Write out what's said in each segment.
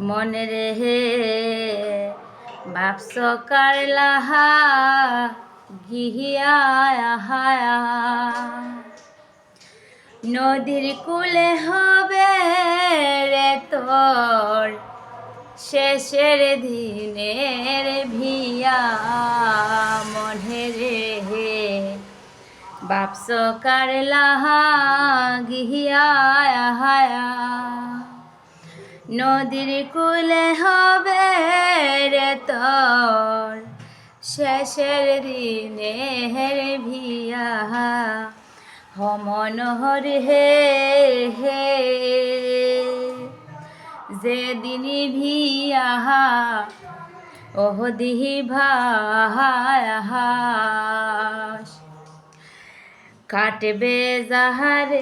মনে রেহে, বাপস কারলাহা গিহিয়া হায়া। নদীর কূলে হবে রে তোর, শেষের দিনের ভিয়া। মনে রে হে বাপস কারলাহা হায়া। নদীর কূলে হবে রে তোর। শেষের দিনের ভিয়া। হমনহর হে হে। যেদিন ভিয়া, ওহ দিহি ভাস কাটবে যাহারে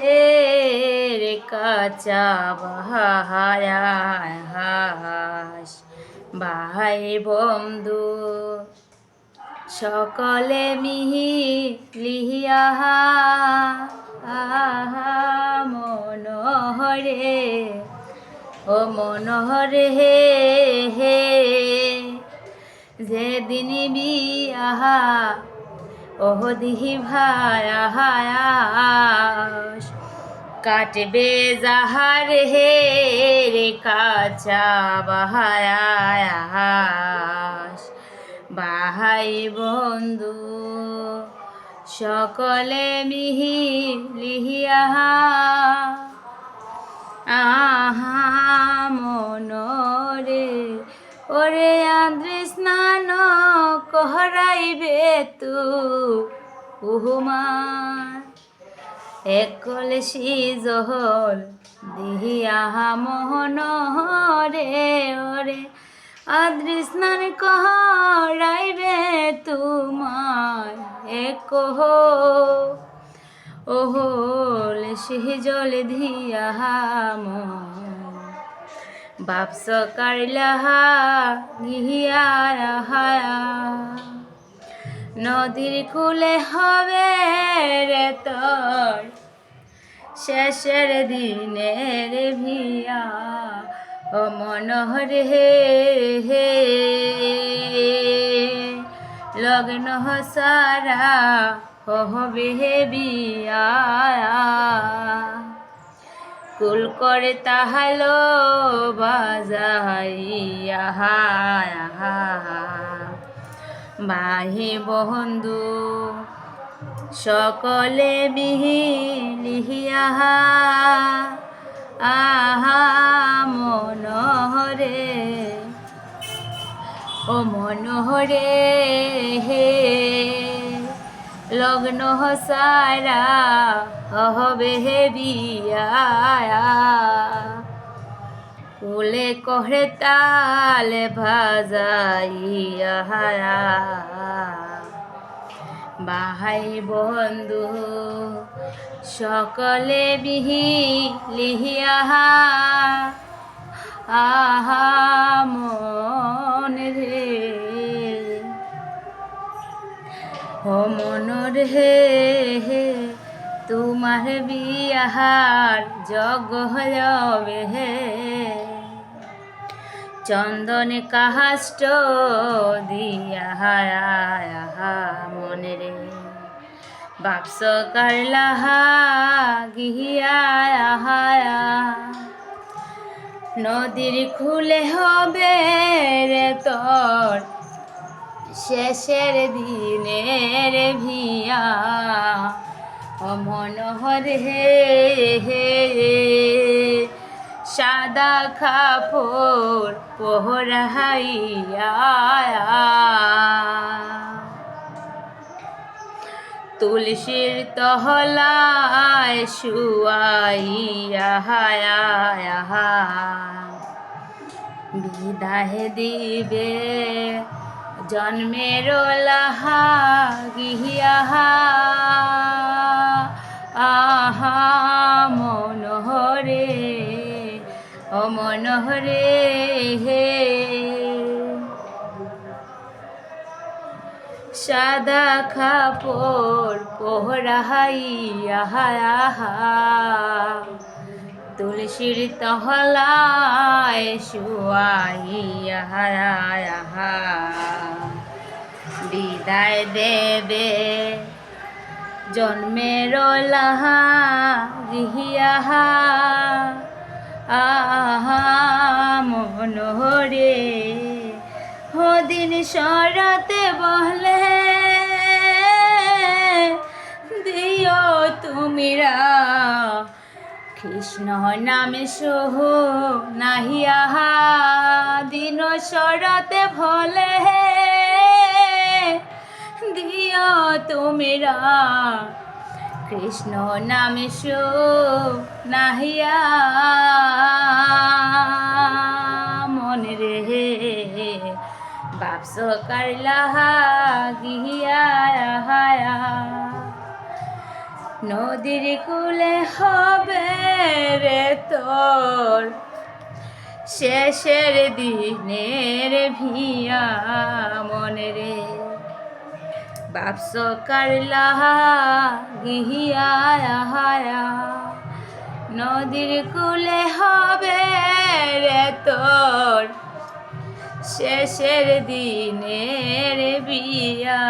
রে কাচা বাহাস ভাই বন্ধু। সকলে মিহি লিহিয়া মনোহরে, ও মনোহরে হে হে। যেদিন বিয়াহা ওহ দিহি ভায়াস কাটবে যাহার হে রে কাচা বাহায়াস বাহাই বন্ধু, সকলে মিহি লিহিয়া আহা মনরে ওরে আন্দ্রে স্নান কহরাইবে তু। উহুমান একল সিজহল দিহিয়া মোহন রে ওরে। আদ্রি স্নান কহরাইবে তোমার একহ ওহল সিহ জল ধিয়া বাপস কারলাহা গিহিয়া হায়া। নদীর কূলে হবে রে তোর, শেষের দিনের ভিয়া। ও মনোহর হে হে। লগ্ন সারা হবে হে বিয়া। কুল করে তাহালো বাজাইয়া বাহি বন্ধু, সকলে বিহি লিহিয়া আহা, মনোহরে, ও মনোহরে হে। লগ্ন সারা হবে হে বিয়া কুলে কহে তালে ভাজাইয়া বাহাই বন্ধু, সকলে বিহি লিহিয়া আহা মন রে। ও মনর হে হে তোমার বিয়াহার জগ হবে হে। চন্দন কাহাষ্ট দিয়া মনে রে। বাপস কারলাহা গিয়া নদীর খুলে হবে রে তোর শেষের দিনের ভিয়া। অমনোহর হে হে সাদা খাপড় পোহরাইয়া তুলসীর তহলায় শুয়াইয়া বিদায় দিবে জন্মের লাহা। সাদা খাপড় পোহরাইয়া তুলসীর তহলায় শুয়াই, আহা বিদায় দেবে জন্মের লাহা গিহিয়া আহা। মনোহরে হদিন সরাতে বলে তুমিরা। কৃষ্ণ নামে সোহ নাহিয়া দিন সরাতে ভলে। দিও তুমিরা। কৃষ্ণ নামে সো নাহিয়া মনে রে বাপস কারলাহা গিয়া হায়া নদীর কুলে হবে রে তোর। শেষের দিনের ভিয়া মনে রে। বাপস কারলাহা গিহিয়া হায়া। নদীর কুলে হবে রে তোর। শেষের দিনের বিয়া